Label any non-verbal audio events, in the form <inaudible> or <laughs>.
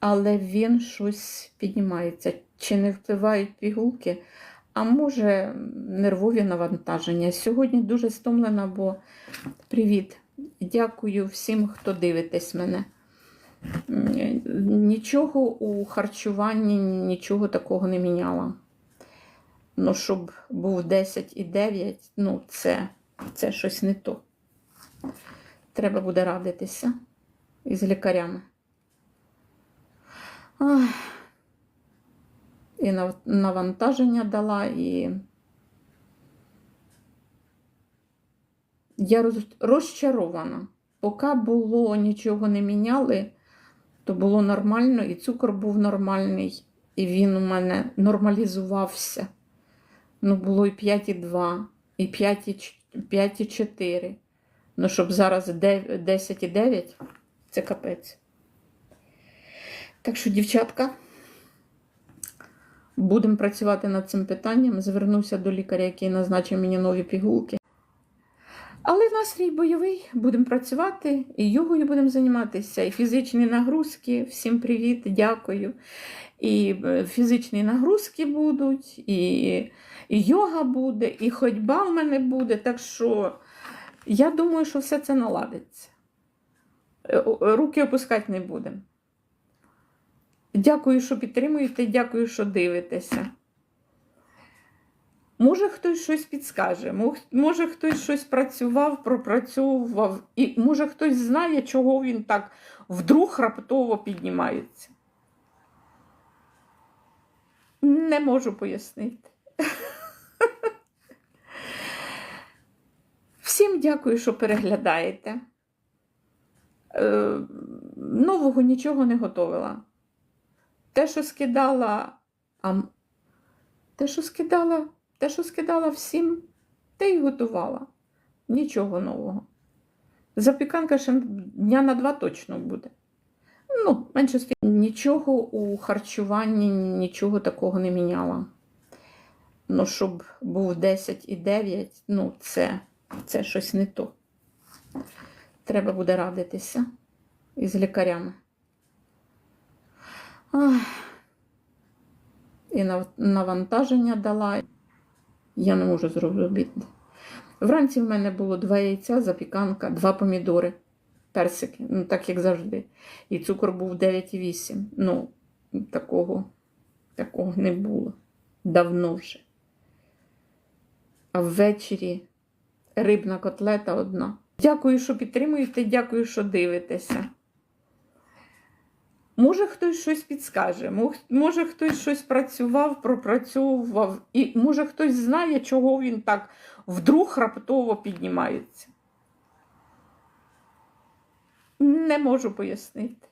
але він щось піднімається. Чи не впливають пігулки, а може нервові навантаження. Сьогодні дуже стомлена, бо привіт. Дякую всім, хто дивитесь мене. Нічого у харчуванні, нічого такого не міняла. Ну, щоб був 10 і 9, ну, це, це щось не то. Треба буде радитися із лікарями. І навантаження дала, і я розчарована. Поки було нічого не міняли, то було нормально, і цукор був нормальний, і він у мене нормалізувався. Ну, було і 5,2, і 5,4. Ну, щоб зараз 10,9, це капець. Так що, дівчатка, будемо працювати над цим питанням. Звернуся до лікаря, який назначив мені нові пігулки. Але настрій бойовий, будемо працювати, і йогою будемо займатися, і фізичні нагрузки. Всім привіт, дякую. І е, фізичні нагрузки будуть, і, і йога буде, і ходьба в мене буде. Так що я думаю, що все це наладиться. Е, Руки опускати не будемо. Дякую, що підтримуєте, дякую, що дивитеся. Може, хтось щось підскаже, може, хтось щось працював, пропрацьовував, і може хтось знає, чого він так вдруг раптово піднімається. Не можу пояснити. <laughs> Всім дякую, що переглядаєте. Е, нового нічого не готувала. Те, що скидала, а те, що скидала, те, що скидала всім, те й готувала. Нічого нового. Запіканка ще дня на два точно буде. Ну, менше з нічого у харчуванні, нічого такого не міняла. Ну, щоб був 10 і 9, ну, це, це щось не то. Треба буде радитися із лікарями. І навантаження дала. Я не можу зробити. Вранці в мене було два яйця, запіканка, два помідори, персики, ну так як завжди. І цукор був 9,8. Ну, такого, такого не було. Давно вже. А ввечері рибна котлета одна. Дякую, що підтримуєте, дякую, що дивитеся. Може, хтось щось підскаже, може, хтось щось працював, пропрацьовував, і може хтось знає, чого він так вдруг раптово піднімається. Не можу пояснити.